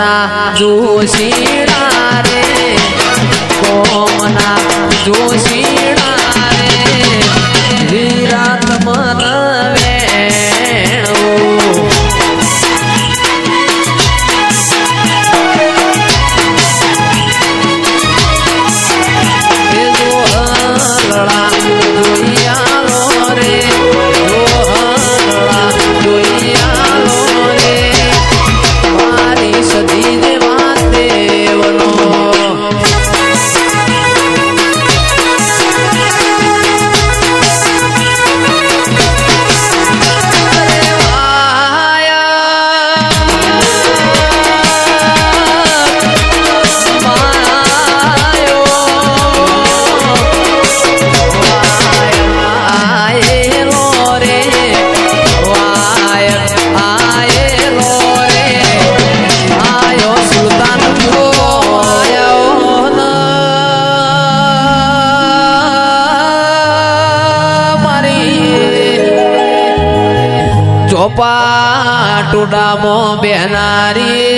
કોમના જોશીડા ટુડામો બેનારી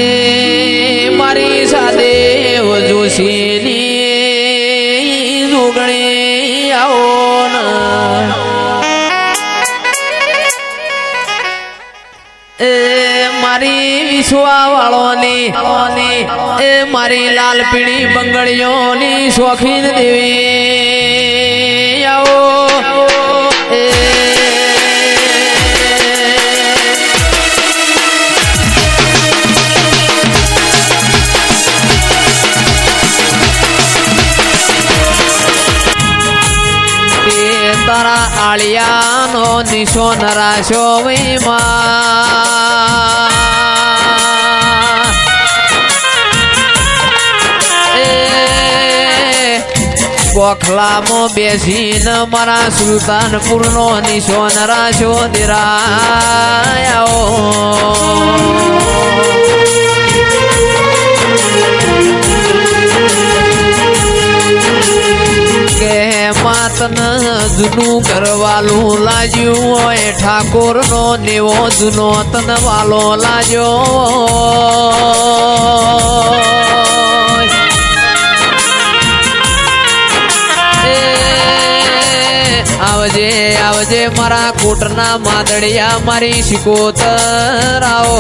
મારી સાથે જોશીની જોગણી આવો એ મારી વિશ્વા વાળોની એ મારી લાલ પીળી બંગડીઓની શોખીન દેવી. આવો, એ. તારા આળિયાનો નિશો નરાશો વૈમાં ગોખલામાં બેસીન મારા સુલતાનપુરનો નિશો નરાશો દિરાયો. કે માતન જૂનું કરવાલું લાજ્યું હોય ઠાકોર નો નેવો જૂનો તન વાલો લાજો આવજે મારા કોટના માદડિયા મારી શિકોતર આવો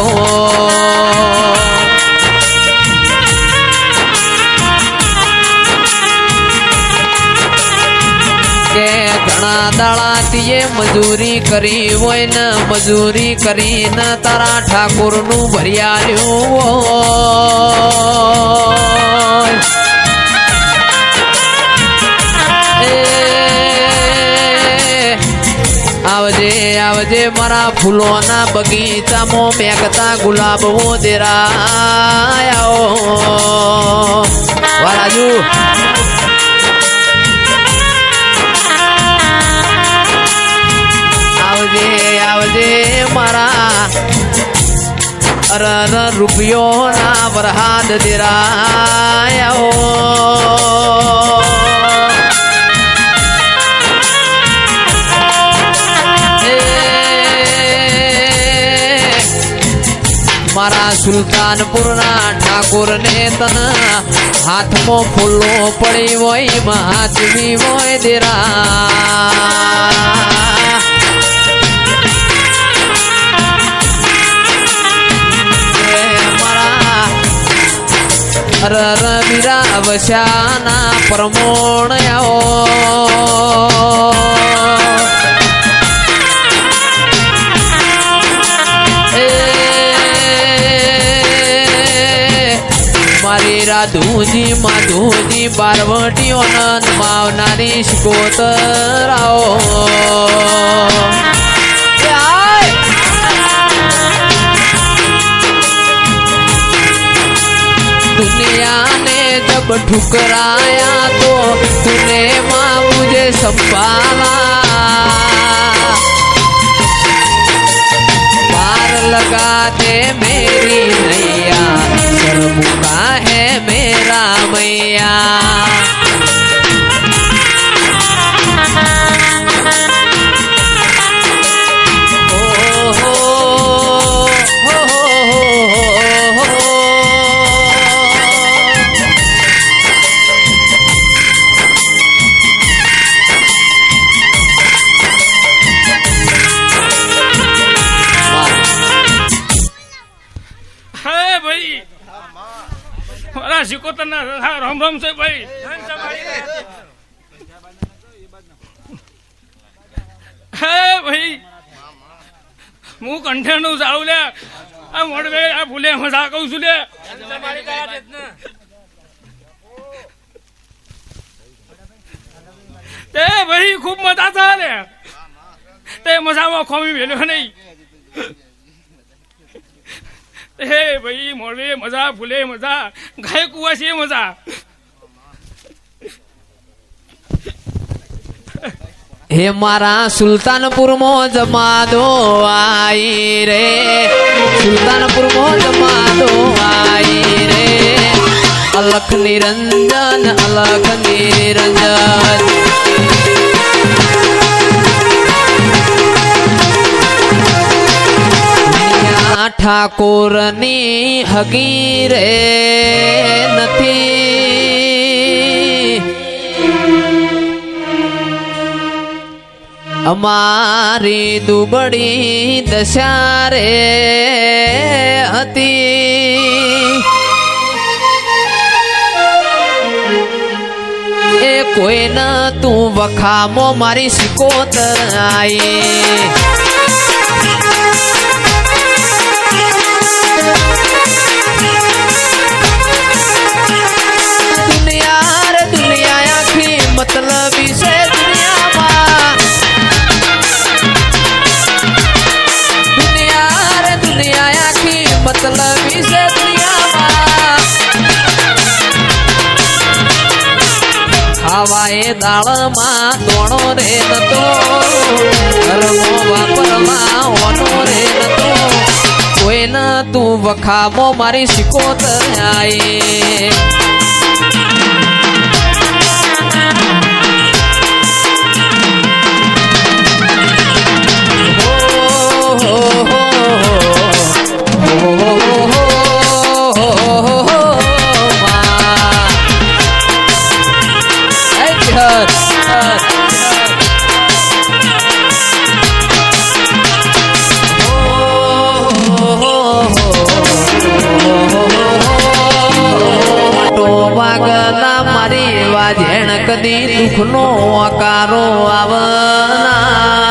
ઘણા દાડાથી તીએ મજૂરી કરી હોય ને મજૂરી કરીને તારા ઠાકોરનું ભર્યાલ્યું આવજે મારા ફૂલોના બગીચામાં મેઘતા ગુલાબ દેરાયો. આવજે આવજે મારા અરર અર રૂપિયો ના વરહાદ દેરાયો. સુલતાનપુરના ઠાકોર ને તન હાથમાં ફૂલો પડી હોય મહાત્મી હોય દેરા. રવિરા વશાના પ્રમોણ આવો. મારી રાધુજી માધુજી બારવટીઓ નંદ માવનારી શિકોતર આવો એ આય! दुनिया ने जब ठुकराया तो तूने माँ मुझे संभाला पार लगा दे मेरी नैया सरमुखा है મૈયા હે ભાઈ. મારા સિકોતર ના રામ રામ છે ભાઈ. હે ભાઈ, હું કંઠે નું જાઉં લે, આ મોડવે, આ ભૂલે મજા કહું છું લે. તે ભાઈ, ખૂબ મજા ચાલે તે મજામાં ખોમી વેલ્યો નહીં. હે ભાઈ મોરવે મજા ભૂલે મજા, ગાય કુવા છે મજા. હે મારા સુલતાનપુર સુલતાનપુરમાં જમાદો આઈ રે. સુલતાનપુર સુલતાનપુરમાં જમાદો આઈ રે. અલખ નિરંજન અલખ નિરંજન. ઠાકોરની હગી રે નથી. અમારી દુબળી દશા હતી. એ કોઈ ન તું વખામો મારી સિકોતર આઈ. ખાવા એ દાળમાં દોણો રે નતો ધર્મો વાપરવા ઓનો રે નતો કોઈ ન તું વખામો મારી સિકોતર આયે મારી વાજેણ કદી દુઃખનો આકારો આવના